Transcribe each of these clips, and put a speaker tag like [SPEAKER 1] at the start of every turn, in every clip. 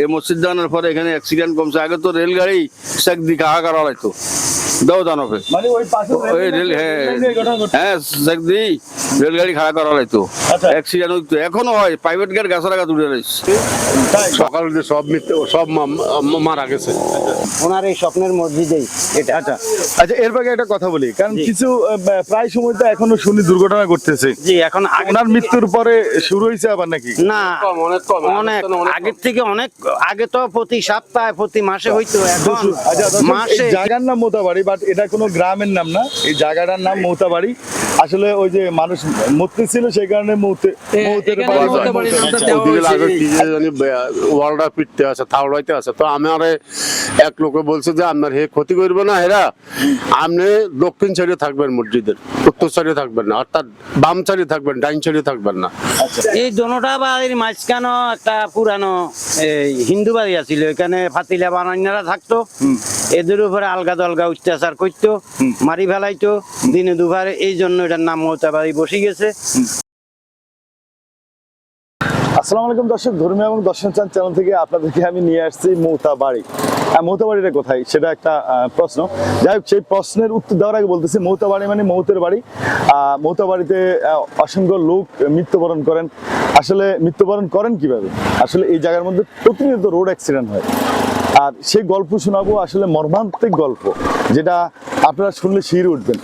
[SPEAKER 1] এই মসজিদ দানের পরে এখানে অ্যাক্সিডেন্ট কমছে। আগে তো রেলগাড়ি সেক দিকে হাহাকার করা হয়তো দাও দানবে
[SPEAKER 2] মানে ওই পাশে
[SPEAKER 1] ওই রেল হ্যাঁ। হ্যাঁ সেক দি রেলগাড়ি খাড়া করা
[SPEAKER 2] আচ্ছা।
[SPEAKER 1] অ্যাক্সিডেন্ট হইতো। এখনও হয়। প্রাইভেট গাড়ি গাছের রাখা দূরে রয়েছে
[SPEAKER 3] সকাল সব মিথ্যে সব মারা গেছে।
[SPEAKER 4] ওনার এই স্বপ্নের মসজিদেই এটা।
[SPEAKER 2] আচ্ছা। আচ্ছা এর বাগে একটা কথা বলি কারণ কিছু প্রায় সময় তো এখনও শুনি দুর্ঘটনা ঘটতেছে।
[SPEAKER 4] জি এখন
[SPEAKER 2] ওনার মৃত্যুর পরে শুরু হয়েছে আবার নাকি?
[SPEAKER 4] না
[SPEAKER 3] অনেক কম।
[SPEAKER 4] অনেক
[SPEAKER 3] আগের থেকে অনেক
[SPEAKER 4] আগের থেকে অনেক আগে তো প্রতি সপ্তাহে প্রতি মাসে হইতো এখন
[SPEAKER 2] আচ্ছা
[SPEAKER 4] মাসে
[SPEAKER 2] জায়গার নাম মৌতাবাড়ি বাট এটা কোনো গ্রামের নাম না এই জায়গাটার নাম মৌতাবাড়ি। আসলে ওই যে মানুষ মরতে ছিল সেই কারণে
[SPEAKER 3] যে জানি ওয়ালটা পিটতে আছে থাউড়াইতে আছে তো আমি আরে এক লোকে বলছে যে আপনার হে ক্ষতি করবে না হেরা আপনি দক্ষিণ সাইডে থাকবেন মসজিদের উত্তর সাইডে থাকবেন না অর্থাৎ বাম সাইডে থাকবেন ডাইন সাইডে থাকবেন না।
[SPEAKER 4] এই দোনোটা বাড়ির মাঝখানো একটা পুরানো এই হিন্দু বাড়ি আছিল এখানে ফাতিলা বানাইনারা থাকতো। এদের উপরে আলগা দলগা অত্যাচার করতো মারি ফেলাইতো দিনে দুবার। এই জন্য এটার নাম মমতা বাড়ি বসে গেছে।
[SPEAKER 2] আসসালামু আলাইকুম দর্শক ধর্মীয় এবং দর্শন চান চ্যানেল থেকে আপনাদেরকে আমি নিয়ে আসছি মৌতা বাড়ি হ্যাঁ মৌতা বাড়িটা কোথায় সেটা একটা প্রশ্ন। যাই হোক সেই প্রশ্নের উত্তর দেওয়ার আগে বলতেছি মৌতা বাড়ি মানে মৌতের বাড়ি। আহ, মৌতা বাড়িতে অসংখ্য লোক মৃত্যুবরণ করেন। আসলে মৃত্যুবরণ করেন কীভাবে? আসলে এই জায়গার মধ্যে প্রতিনিয়ত রোড অ্যাক্সিডেন্ট হয়। আর সেই গল্প শোনাবো আসলে মর্মান্তিক গল্প যেটা আপনারা শুনলে শির উঠবেন।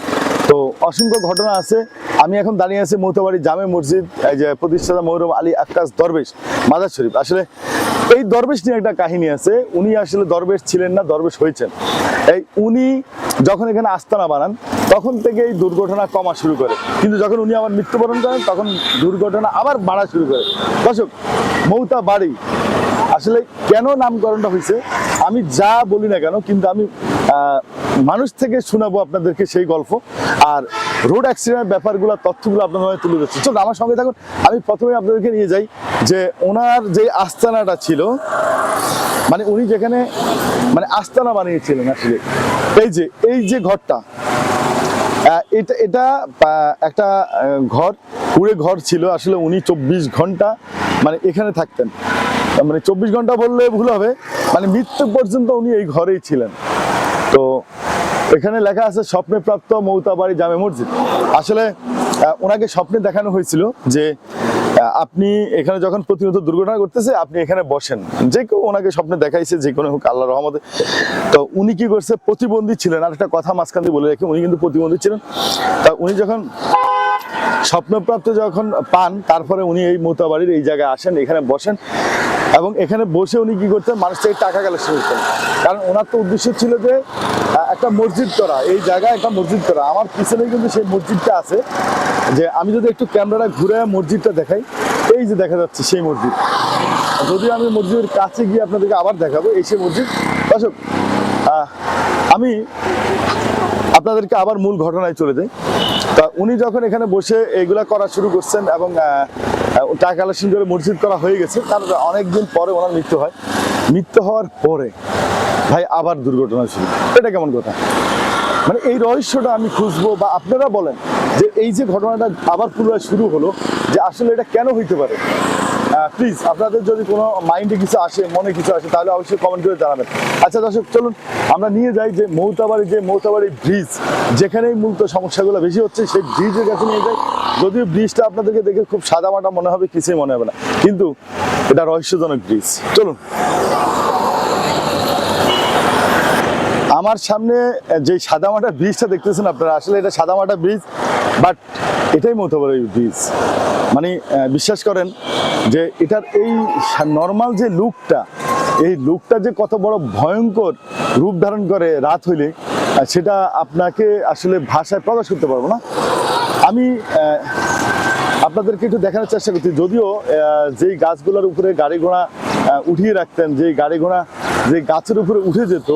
[SPEAKER 2] তো অসংখ্য ঘটনা আছে। আমি এখন দাঁড়িয়ে আছি মৌতাবাড়ি জামে মসজিদ যে প্রতিষ্ঠাতা মৌরম আলী আক্কাস দরবেশ, মাদার শরীফ। আসলে এই দরবেশ নিয়ে একটা কাহিনী আছে। উনি আসলে দরবেশ ছিলেন না, দরবেশ হয়েছেন। এই উনি যখন এখানে আস্তানা বানান, তখন থেকে এই দুর্ঘটনা কমা শুরু করে। কিন্তু যখন উনি আবার মৃত্যুবরণ করেন, তখন দুর্ঘটনা আবার বাড়া শুরু করে। দর্শক মৌতা বাড়ি আসলে কেন নামকরণটা হয়েছে? আমি যা বলি না কেন, কিন্তু আমি মানুষ থেকে শোনাবো আপনাদেরকে সেই গল্প। আর রোড অ্যাক্সিডেন্টের ব্যাপারগুলো, তথ্যগুলো আপনাদের তুলে ধরছি। চলুন, আমার সঙ্গে থাকুন। আমি প্রথমে আপনাদেরকে নিয়ে যাই যে ওনার যে আস্তানাটা ছিল মানে উনি যেখানে মানে আস্তানা বানিয়েছিলেন আসলে এই যে এই যে ঘরটা এটা এটা একটা ঘর কুড়ে ঘর ছিল। আসলে উনি চব্বিশ ঘণ্টা মানে এখানে থাকতেন। মানে চব্বিশ ঘণ্টা বললে ভুল হবে। মানে মৃত্যু পর্যন্ত উনি এই ঘরেই ছিলেন। তো এখানে লেখা আছে স্বপ্নে প্রাপ্ত মৌতাবাড়ি জামে মসজিদ। আসলে ওনাকে স্বপ্নে দেখানো হয়েছিল যে আপনি এখানে যখন প্রতিনিয়ত দুর্ঘটনা ঘটতেছে, আপনি এখানে বসেন। যে কেউ ওনাকে স্বপ্নে দেখাইছে, যে কোনো হোক আল্লাহ রহমতে। তো উনি কি করছে, প্রতিবন্ধী ছিলেন। আর একটা কথা মাঝখান দিয়ে বলে রাখি, উনি কিন্তু প্রতিবন্ধী ছিলেন। তা উনি যখন স্বপ্নপ্রাপ্ত যখন পান, তারপরে উনি এই মোতাবাড়ির এই জায়গায় আসেন, এখানে বসেন। এবং এখানে বসে উনি কি করতেন? মানুষ থেকে টাকা কালেকশন করতেন। কারণ ওনার তো উদ্দেশ্য ছিল যে একটা মসজিদ করা, এই জায়গায় একটা মসজিদ করা। আমার পিছনে কিন্তু সেই মসজিদটা আছে। যে আমি যদি একটু ক্যামেরাটা ঘুরে মসজিদটা দেখাই, এই যে দেখা যাচ্ছে সেই মসজিদ। যদি আমি মসজিদের কাছে গিয়ে আপনাদেরকে আবার দেখাবো, এই সেই মসজিদ। দর্শক আমি আপনাদেরকে আবার মূল ঘটনায় চলে যাই। তা উনি যখন এখানে বসে এগুলা করা শুরু করছেন এবং টাকা কালেকশন করে মসজিদ করা হয়ে গেছে, তার অনেকদিন পরে ওনার মৃত্যু হয়। মৃত্যু হওয়ার পরে, ভাই আবার দুর্ঘটনা শুরু। এটা কেমন কথা? মানে এই রহস্যটা আমি খুঁজবো বা আপনারা বলেন যে এই যে ঘটনাটা আবার পুনরায় শুরু হলো, যে আসলে এটা কেন হইতে পারে? প্লিজ আপনাদের যদি কোনো মাইন্ডে কিছু আসে, মনে কিছু আসে, তাহলে অবশ্যই কমেন্ট করে জানাবেন। আচ্ছা দর্শক, চলুন, আমরা নিয়ে যাই যে মৌতাবাড়ি যে মৌতাবাড়ি ব্রিজ যেখানেই মূলত সমস্যাগুলো বেশি হচ্ছে, সেই ব্রিজের কাছে নিয়ে যাই। যদিও ব্রিজটা আপনাদেরকে দেখে খুব সাদা মাটা মনে হবে, কিছুই মনে হবে না। কিন্তু এটা রহস্যজনক ব্রিজ চলুন। আমার সামনে যে সাদামাটা ব্রিজটা দেখতেছেন আপনারা, আসলে এটা সাদামাটা ব্রিজ বাট এটাই মতবাড়ি ব্রিজ মানে বিশ্বাস করেন যে এটার এই নর্মাল যে লুকটা এই লুকটা যে কত বড় ভয়ঙ্কর রূপ ধারণ করে রাত হইলে সেটা আপনাকে আসলে ভাষায় প্রকাশ করতে পারব না। আমি আপনাদেরকে একটু দেখানোর চেষ্টা করছি, যদিও যেই গাছগুলোর উপরে গাড়ি ঘোড়া উঠিয়ে রাখতেন, যেই গাড়ি ঘোড়া যে গাছের উপরে উঠে যেত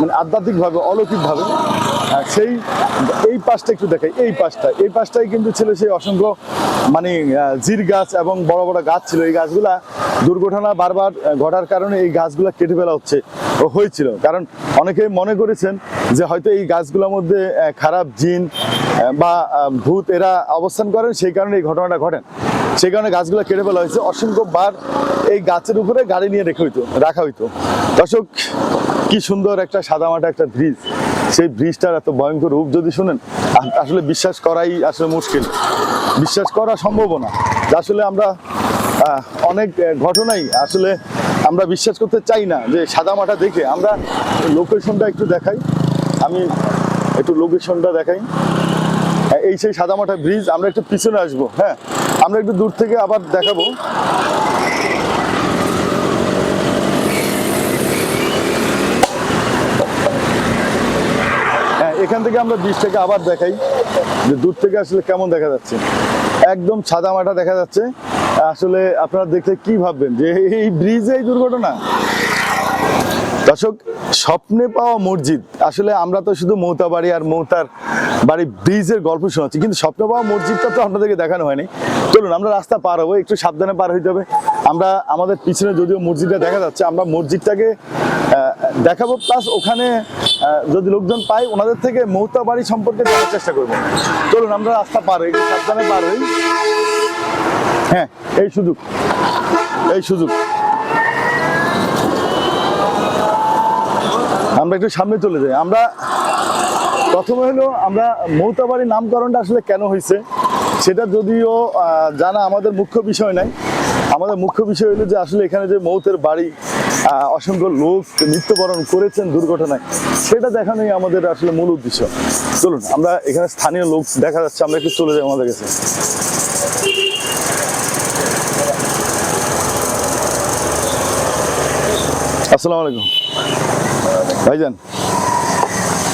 [SPEAKER 2] মানে আধ্যাত্মিকভাবে, অলৌকিকভাবে ভাবে সেই, এই পাশটা একটু দেখাই, এই পাশটা, এই পাশটাই কিন্তু ছেলে সেই অসংখ্য মানে জির গাছ এবং বড় বড় গাছ ছিল। এই গাছগুলা দুর্ঘটনা বারবার ঘটার কারণে এই গাছগুলা কেটে ফেলা হচ্ছে, ও হয়েছিল। কারণ অনেকেই মনে করেছেন যে হয়তো এই গাছগুলোর মধ্যে খারাপ জিন বা ভূত এরা অবস্থান করেন, সেই কারণে এই ঘটনাটা ঘটেন। সেই কারণে গাছগুলো কেটে ফেলা হয়েছে। অসংখ্য বার এই গাছের উপরে গাড়ি নিয়ে রেখে হইতো, রাখা হইতো। দর্শক, কি সুন্দর একটা সাদামাটা একটা ব্রিজ। সেই ব্রিজটার এত ভয়ঙ্কর রূপ যদি শুনেন আসলে বিশ্বাস করাই আসলে মুশকিল। বিশ্বাস করা সম্ভব না। আসলে আমরা অনেক ঘটনাই আসলে আমরা বিশ্বাস করতে চাই না যে সাদা সাদামাটা দেখে। আমরা লোকেশনটা একটু দেখাই। আমি একটু লোকেশনটা দেখাই। এই সেই সাদামাটা ব্রিজ, আমরা একটু পিছনে আসব হ্যাঁ? আমরা একটু দূর থেকে আবার দেখাবো হ্যাঁ এখান থেকে আমরা ব্রিজটাকে আবার দেখাই যে দূর থেকে আসলে কেমন দেখা যাচ্ছে। একদম সাদা মাটা দেখা যাচ্ছে। আসলে আপনারা দেখতে কি ভাববেন যে এই ব্রিজে এই দুর্ঘটনা? দর্শক, স্বপ্নে পাওয়া মসজিদ। আসলে আমরা তো শুধু মৌতা বাড়ি আর মৌতার বাড়ি ব্রিজের গল্প শোনাচ্ছি, কিন্তু স্বপ্নে পাওয়া মসজিদটা তো আপনাদেরকে দেখানো হয়নি। চলুন, আমরা রাস্তা পার হব, একটু সাবধানে পার হইতে হবে। আমরা, আমাদের পিছনে যদিও মসজিদটা দেখা যাচ্ছে, আমরা মসজিদটাকে দেখাবো প্লাস ওখানে যদি লোকজন পাই ওনাদের থেকে মৌতা বাড়ি সম্পর্কে জানার চেষ্টা করব। চলুন, আমরা রাস্তা পার হই সাবধানে পার হই। হ্যাঁ এই সুযোগ এই সুযোগ। আমরা একটু সামনে চলে যাই। আমরা, প্রথমে হলো, আমরা মৌতাবাড়ির নামকরণটা আসলে কেন হয়েছে সেটা যদিও জানা আমাদের মুখ্য বিষয় নাই। আমাদের মুখ্য বিষয় হলো যে আসলে এখানে যে মৌতের বাড়ি অসংখ্য লোক মৃত্যুবরণ করেছেন দুর্ঘটনায়। সেটা দেখানোই আমাদের আসলে মূল উদ্দেশ্য। চলুন আমরা এখানে স্থানীয় লোক দেখা যাচ্ছে আমরা একটু চলে যাই আমাদের কাছে। আসসালামু আলাইকুম। ভাইজান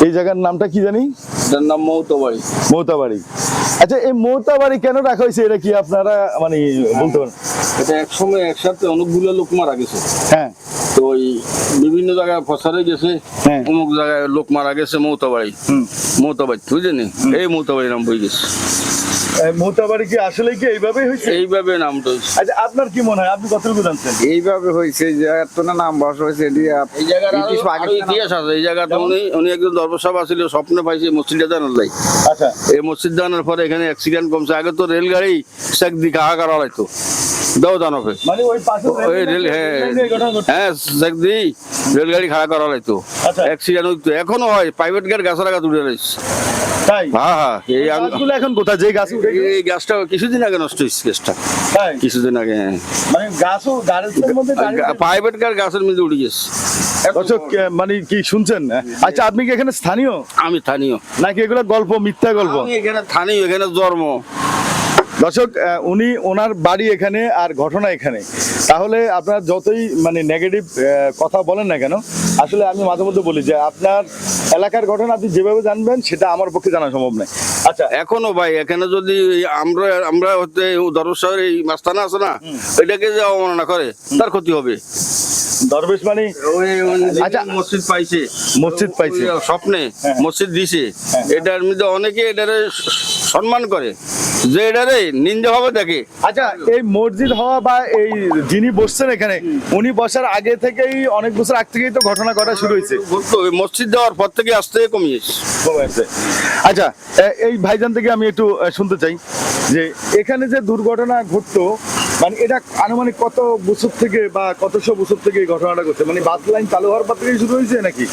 [SPEAKER 2] এই জায়গার নামটা কি জানি?
[SPEAKER 1] এটার নাম মৌতবাড়ি।
[SPEAKER 2] মৌতাবাড়ি। আচ্ছা এই মৌতাবাড়ি কেন রাখা হয়েছে? এটা কি আপনারা মানে বলতে পারেন?
[SPEAKER 1] এটা একসময় একসাথে অনেকগুলো লোক মারা গেছে।
[SPEAKER 2] হ্যাঁ।
[SPEAKER 1] তো ওই বিভিন্ন জায়গায় ফসারে গেছে
[SPEAKER 2] হ্যাঁ।
[SPEAKER 1] অমুক জায়গায় লোক মারা গেছে মৌতাবাড়ি। মৌতাবাড়ি বুঝলেন এই মৌতাবাড়ি নাম বই গেছে।
[SPEAKER 2] এই কি আসলে কি এইভাবেই হয়েছে?
[SPEAKER 1] এইভাবে হয়েছে।
[SPEAKER 2] আচ্ছা আপনার কি মনে হয়? আপনি কতটুকু জানছেন
[SPEAKER 5] এইভাবে হয়েছে যে এত না নাম বস হয়েছে দিয়ে
[SPEAKER 1] এই জায়গার ইতিহাস আছে। উনি উনি একজন দরবার ছিল স্বপ্নে পাইছে মসজিদটা জানার লাই।
[SPEAKER 2] আচ্ছা।
[SPEAKER 1] এই মসজিদ জানার পরে এখানে অ্যাক্সিডেন্ট কমছে। আগে তো রেলগাড়ি সেক দিকে হাহাকার হলাইতো দাও দানবে
[SPEAKER 2] মানে ওই পাশে
[SPEAKER 1] ওই রেল হ্যাঁ।
[SPEAKER 2] এই ঘটনা ঘটছে।
[SPEAKER 1] হ্যাঁ সেক দি রেলগাড়ি খাড়া করা হলাইতো
[SPEAKER 2] আচ্ছা।
[SPEAKER 1] অ্যাক্সিডেন্ট হইতো। এখনও হয় প্রাইভেট গাড়ি গাছ লাগা তুলে রয়েছে।
[SPEAKER 2] তাই?
[SPEAKER 1] হ্যাঁ হ্যাঁ এই আগ-
[SPEAKER 2] গাছগুলো এখন কোথায়? যে গাছ
[SPEAKER 1] এই গাছটা কিছুদিন আগে নষ্ট হয়েছে গাছটা। কিছুদিন আগে হ্যাঁ।
[SPEAKER 2] মানে গাছও গাছের মধ্যে দাঁড়িয়ে-
[SPEAKER 1] প্রাইভেট গাড়ি গাছের মধ্যে উঠে গেছে।
[SPEAKER 2] মানে কি শুনছেন? আচ্ছা আপনি কি এখানে স্থানীয়?
[SPEAKER 1] আমি স্থানীয়।
[SPEAKER 2] নাকি এগুলো গল্প মিথ্যা গল্প?
[SPEAKER 1] এখানে স্থানীয় এখানে জন্ম।
[SPEAKER 2] দর্শক উনি ওনার বাড়ি এখানে আর ঘটনা এখানে। তাহলে আপনার যতই মানে নেগেটিভ কথা বলেন না কেন আসলে আমি মাঝে মধ্যে বলি যে আপনার এলাকার ঘটনা আপনি যেভাবে জানবেন সেটা আমার পক্ষে জানা সম্ভব নয়। আচ্ছা
[SPEAKER 1] এখনও ভাই এখানে যদি আমরা আমরা হচ্ছে দরবার সাহেবের এই মাস্তানা আছে না এটাকে যে অবমাননা করে তার ক্ষতি হবে।
[SPEAKER 2] দরবেশ মানে?
[SPEAKER 1] আচ্ছা। মসজিদ পাইছে
[SPEAKER 2] মসজিদ পাইছে।
[SPEAKER 1] স্বপ্নে
[SPEAKER 2] হ্যাঁ।
[SPEAKER 1] মসজিদ দিছে
[SPEAKER 2] হ্যাঁ।
[SPEAKER 1] এটার মধ্যে অনেকে এটারে সম্মান করে। যে এটারে নিন্দা ভাবে দেখে।
[SPEAKER 2] আচ্ছা এই মসজিদ হওয়া বা এই যিনি বসছেন এখানে উনি বসার আগে থেকেই অনেক বছর আগ থেকেই তো ঘটনা ঘটা শুরু হয়েছে।
[SPEAKER 1] মসজিদ দেওয়ার পর থেকে আসতে কমিয়েছে।
[SPEAKER 2] কমে আচ্ছা এই ভাইজান থেকে আমি একটু শুনতে চাই যে এখানে যে দুর্ঘটনা ঘটতো মানে এটা আনুমানিক কত বছর থেকে বা কতশো বছর থেকে এই ঘটনাটা ঘটছে? মানে বাস লাইন চালু হওয়ার পর থেকেই শুরু হয়েছে নাকি?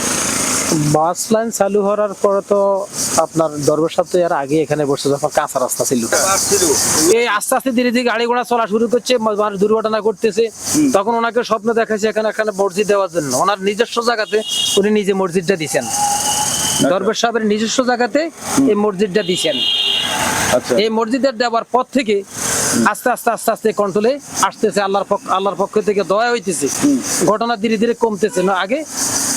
[SPEAKER 6] বাস লাইন চালু হওয়ার পরে তো আপনার দরবার তো এর আগে এখানে বসে যখন কাঁচা রাস্তা ছিল। এই আস্তে আস্তে ধীরে ধীরে গাড়ি ঘোড়া চলা শুরু করছে মানুষ দুর্ঘটনা ঘটতেছে। তখন ওনাকে স্বপ্ন দেখাচ্ছে এখানে এখানে মসজিদ দেওয়ার জন্য। ওনার নিজস্ব জায়গাতে উনি নিজে মসজিদটা দিছেন। দরবার সাহেবের নিজস্ব জায়গাতে এই মসজিদটা দিছেন।
[SPEAKER 2] আচ্ছা।
[SPEAKER 6] এই মসজিদের দেওয়ার পর থেকে আস্তে আস্তে আস্তে আস্তে কন্ট্রোলে আসতেছে আল্লাহর পক্ষ আল্লাহর পক্ষ থেকে দয়া হইতেছে। ঘটনা ধীরে ধীরে কমতেছে। না আগে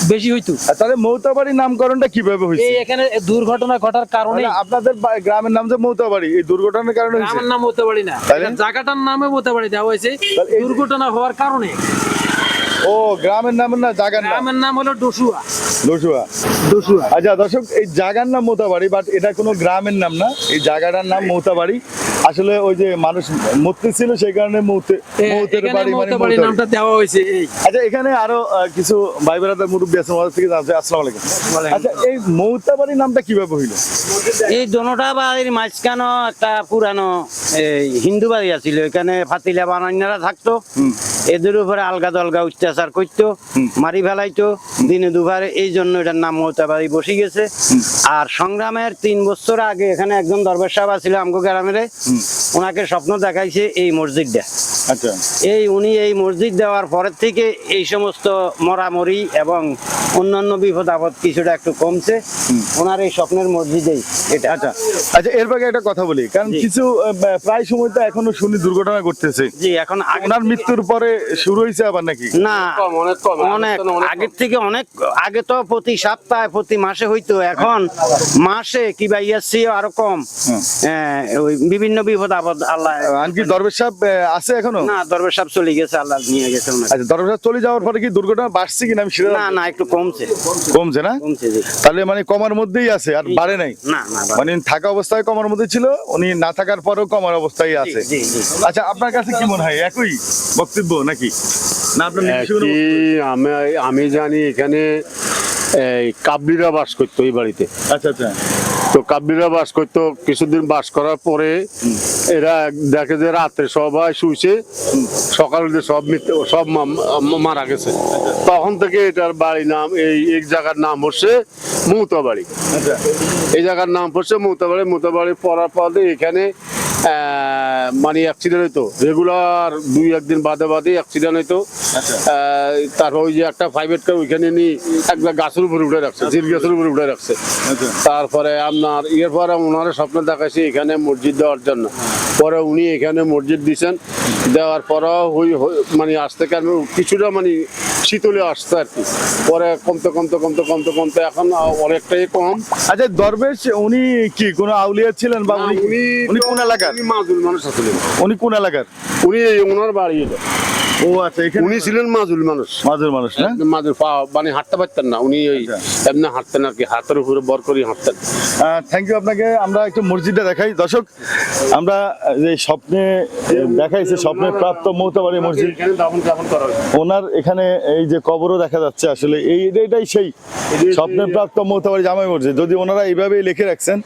[SPEAKER 6] বেশি হইতো।
[SPEAKER 2] তাহলে মৌতাবাড়ি নামকরণটা কীভাবে হইছে
[SPEAKER 6] এই এখানে দুর্ঘটনা ঘটার কারণে
[SPEAKER 2] মানে আপনাদের গ্রামের নাম যে মৌতাবাড়ি এই দুর্ঘটনার কারণে
[SPEAKER 6] গ্রামের নাম মৌতাবাড়ি না? জায়গাটার নামে মৌতাবাড়ি দেওয়া হয়েছে। দুর্ঘটনা হওয়ার কারণে।
[SPEAKER 2] ও গ্রামের নাম না জাগার নাম?
[SPEAKER 6] গ্রামের নাম হলো ডসুয়া।
[SPEAKER 2] দসুয়া
[SPEAKER 6] ডসুয়া।
[SPEAKER 2] আচ্ছা দর্শক এই জায়গার নাম মোতাবাড়ি বাট এটা কোনো গ্রামের নাম না। এই জায়গাটার নাম মোতাবাড়ি। আসলে ওই যে মানুষ মূর্তি ছিল সেই কারণে মৌতের বাড়ি মানে
[SPEAKER 6] নামটা দেওয়া হয়েছে এই।
[SPEAKER 2] আচ্ছা এখানে আরও কিছু ভাই বেড়াদার মুরব্বী আছে ওদের থেকে জানতে আসসালামু আলাইকুম। আচ্ছা এই মৌতাবাড়ি নামটা কীভাবে হইল?
[SPEAKER 4] এই দোনোটা বাড়ির মাঝখানো একটা পুরানো এই হিন্দু বাড়ি আছিল। এখানে ফাতিলা বানাইনারা থাকতো। এদের উপরে আলগা দলগা অত্যাচার করতো মারি ফেলাইতো দিনে দুবার এই জন্য এটার নাম মোতাবাড়ি বসে গেছে। আর সংগ্রামের তিন বছর আগে এখানে একজন দরবার সাহেব আছিল আমগো গ্রামের। ওনাকে স্বপ্ন দেখাইছে এই মসজিদটা।
[SPEAKER 2] আচ্ছা।
[SPEAKER 4] এই উনি এই মসজিদ দেওয়ার পরের থেকে এই সমস্ত মরামরি এবং অন্যান্য বিপদ আপদ কিছুটা একটু কমছে। ওনার এই স্বপ্নের মসজিদেই এটা।
[SPEAKER 2] আচ্ছা। আচ্ছা এর বাগে একটা কথা বলি কারণ কিছু প্রায় সময় তো এখনও শুনি দুর্ঘটনা ঘটতেছে।
[SPEAKER 4] জি এখন
[SPEAKER 2] ওনার মৃত্যুর পরে শুরু হয়েছে আবার নাকি?
[SPEAKER 4] না
[SPEAKER 3] অনেক
[SPEAKER 4] অনেক
[SPEAKER 3] আগের থেকে অনেক
[SPEAKER 4] আগে তো প্রতি সপ্তাহে প্রতি মাসে হইতো এখন মাসে কি বা ইয়াসি আরও কম। হ্যাঁ, ওই বিভিন্ন বিপদ আপদ আল্লাহ
[SPEAKER 2] আনকি দরবেশ সাহেব আছে এখনও
[SPEAKER 4] না দরবার সাহেব চলে গেছে আল্লাহ নিয়ে গেছে
[SPEAKER 2] আচ্ছা দরবেশ সাহেব চলে যাওয়ার পরে কি দুর্ঘটনা বাড়ছে কিনা আমি সেটা
[SPEAKER 4] না না একটু কমছে।
[SPEAKER 2] কমছে না?
[SPEAKER 4] কমছে জি।
[SPEAKER 2] তাহলে মানে কমার মধ্যেই আছে আর বাড়ে নাই?
[SPEAKER 4] না না
[SPEAKER 2] মানে থাকা অবস্থায় কমার মধ্যে ছিল উনি না থাকার পরেও কমার অবস্থায় আছে।
[SPEAKER 4] জি জি।
[SPEAKER 2] আচ্ছা আপনার কাছে কি মনে হয় একই বক্তব্য নাকি? না আপনার
[SPEAKER 3] আমি আমি জানি এখানে এই কাবলিরা বাস করতো এই বাড়িতে।
[SPEAKER 2] আচ্ছা আচ্ছা।
[SPEAKER 3] তো কাবিরা বাস করতো কিছুদিন বাস করার পরে এরা দেখে যে রাতে সবাই শুয়েছে সকাল সব সব মারা গেছে। তখন থেকে এটার বাড়ি নাম এই এক জায়গার নাম হচ্ছে মৌতা বাড়ি
[SPEAKER 2] আচ্ছা।
[SPEAKER 3] এই জায়গার নাম পড়ছে মৌতাবাড়ি। মোতাবাড়ি পড়ার পরে এখানে মানে অ্যাক্সিডেন্ট হইতো। রেগুলার দুই একদিন বাদে বাদে অ্যাক্সিডেন্ট হইতো। তারপর ওই যে একটা প্রাইভেট কার ওইখানে নিয়ে একটা গাছের উপরে উঠে রাখছে জিল গাছের উপরে উঠে রাখছে।
[SPEAKER 2] আচ্ছা।
[SPEAKER 3] তারপরে আপনার ইয়ের পরে ওনার স্বপ্ন দেখাইছে এখানে মসজিদ দেওয়ার জন্য। পরে উনি এখানে মসজিদ দিয়েছেন দেওয়ার পরেও মানে আসতে থেকে কিছুটা মানে শীতলে আসছে আর কি। পরে কমতে কমতে কমতে কমতে কমতে এখন অনেকটাই কম।
[SPEAKER 2] আচ্ছা দরবেশ উনি কি কোনো আউলিয়া ছিলেন বা উনি উনি কোন এলাকার?
[SPEAKER 3] উনি মাজুল মানুষ আসলেন
[SPEAKER 2] উনি কোন এলাকার?
[SPEAKER 3] উনি ওনার বাড়ি।
[SPEAKER 2] ও আচ্ছা এখানে
[SPEAKER 3] উনি ছিলেন মাজুল মানুষ।
[SPEAKER 2] মাজুর মানুষ না?
[SPEAKER 3] একদম পা মানে হাঁটতে পারতেন না। উনি ওই
[SPEAKER 2] আচ্ছা।
[SPEAKER 3] এমনি হাঁটতেন আর কি হাতের উপরে বর করে হাঁটতেন।
[SPEAKER 2] থ্যাংক ইউ আপনাকে। আমরা একটু মসজিদটা দেখাই। দর্শক আমরা যে স্বপ্নে দেখাইছে স্বপ্নে প্রাপ্ত মৌতাবাড়ি মসজিদ। ওনার এখানে এই যে কবরও দেখা যাচ্ছে আসলে। এই এটা- এটাই সেই স্বপ্নে প্রাপ্ত মৌতাবাড়ি জামাই মসজিদ। যদি ওনারা এইভাবেই লিখে রাখছেন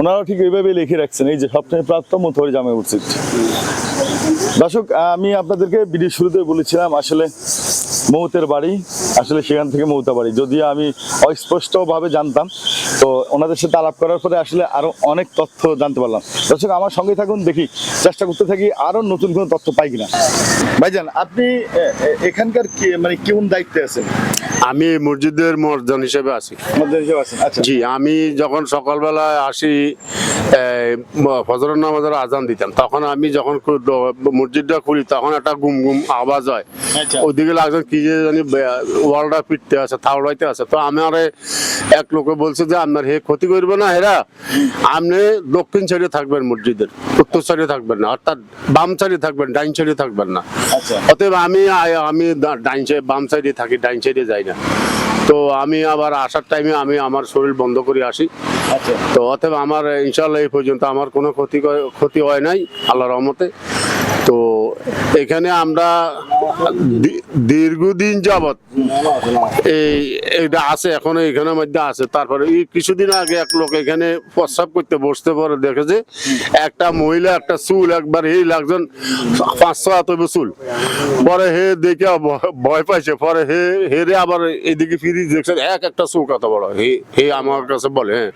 [SPEAKER 2] ওনারাও ঠিক এইভাবেই লিখে রাখছেন, এই যে সবচেয়ে প্রাপ্ত মৌতাবাড়ি জামে উচিত দর্শক, আমি আপনাদেরকে ভিডিও শুরুতে বলেছিলাম, আসলে মৌতের বাড়ি আসলে সেখান থেকে মৌতা বাড়ি। যদিও আমি অস্পষ্টভাবে জানতাম তো ওনাদের সাথে আলাপ করার পরে আসলে আরও অনেক তথ্য জানতে পারলাম। দর্শক আমার সঙ্গে থাকুন দেখি চেষ্টা করতে থাকি আরও নতুন কোনো তথ্য পাই কিনা। ভাইজান আপনি এখানকার কি- মানে কেমন দায়িত্বে আছেন?
[SPEAKER 3] আমি মসজিদের মর্জন হিসেবে আছি।
[SPEAKER 2] আচ্ছা।
[SPEAKER 3] জি আমি যখন সকালবেলায় আসি ফজরের নামাজের আজান দিতাম তখন আমি যখন মসজিদটা খুলি তখন একটা গুম গুম আওয়াজ হয়।
[SPEAKER 2] আচ্ছা।
[SPEAKER 3] ওদিকে লাগছে কি যে জানি ওয়ালটা পিটতে আছে থাওড়াইতে আছে। তো আমি আরে এক লোকে বলছে যে আপনার হে ক্ষতি করবে না হেরা আপনি দক্ষিণ সাইডে থাকবেন মসজিদের উত্তর সাইডে থাকবেন না অর্থাৎ বাম সাইডে থাকবেন ডাইন সাইডে থাকবেন না।
[SPEAKER 2] আচ্ছা।
[SPEAKER 3] অতএব আমি আমি ডাইন সাইড বাম সাইডে থাকি ডাইন সাইডে যাই না। তো আমি আবার আসার টাইমে আমি আমার শরীর বন্ধ করে আসি।
[SPEAKER 2] আচ্ছা।
[SPEAKER 3] তো অতএব আমার ইনশাল্লাহ এই পর্যন্ত আমার কোনো ক্ষতি ক- ক্ষতি হয় নাই আল্লাহ রহমতে। তো এখানে আমরা দীর্ঘদিন যাবত এই এটা আছে, এখনও এখানের মধ্যে আছে। তারপরে এই কিছুদিন আগে এক লোক এখানে প্রস্রাব করতে বসতে পরে দেখেছে একটা মহিলা, একটা চুল, একবার এই লাগজন পাঁচশো এত চুল। পরে হে দেখে ভয় পাইছে, পরে হে, হেরে আবার এদিকে ফিরি দেখছেন এক একটা চুল কত বড়। হে হে আমার কাছে বলে হ্যাঁ।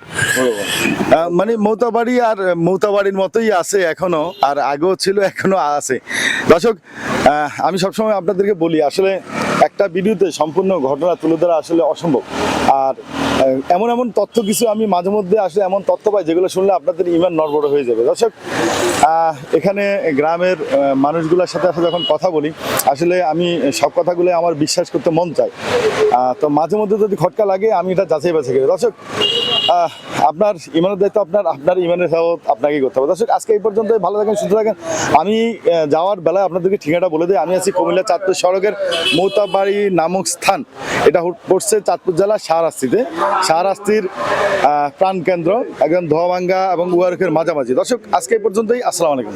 [SPEAKER 2] মানে মৌতাবাড়ি আর মৌতাবাড়ির মতোই আছে এখনও, আর আগেও ছিল, এখনও আছে। দর্শক আমি সবসময় আপনাদেরকে বলি, আসলে একটা ভিডিওতে সম্পূর্ণ ঘটনা তুলে ধরা আসলে অসম্ভব। আর এমন এমন তথ্য কিছু আমি মাঝে মধ্যে আসলে এমন তথ্য পাই যেগুলো শুনলে আপনাদের ইমান নড়বড় হয়ে যাবে। দর্শক এখানে গ্রামের মানুষগুলোর সাথে সাথে যখন কথা বলি, আসলে আমি সব কথাগুলো আমার বিশ্বাস করতে মন চায়। তো মাঝে মধ্যে যদি খটকা লাগে, আমি এটা যাচাই বাছাই করি। দর্শক আপনার ইমানের দায়িত্ব আপনার আপনার ইমানের হেফাজত আপনাকেই করতে হবে। দর্শক, আজকে এই পর্যন্ত ভালো থাকেন, সুস্থ থাকেন। আমি যাওয়ার বেলায় আপনাদেরকে ঠিকানাটা বলে দিই। আমি আছি কুমিল্লা চাঁদপুর সড়কের মৌতাবাড়ি নামক স্থান। এটা পড়ছে চাঁদপুর জেলা শাহরাস্তিতে। শাহরাস্তির প্রাণকেন্দ্র, একদম ধোয়াভাঙ্গা এবং উয়ারকের মাঝামাঝি। দর্শক, আজকে এই পর্যন্তই। আসসালামু আলাইকুম।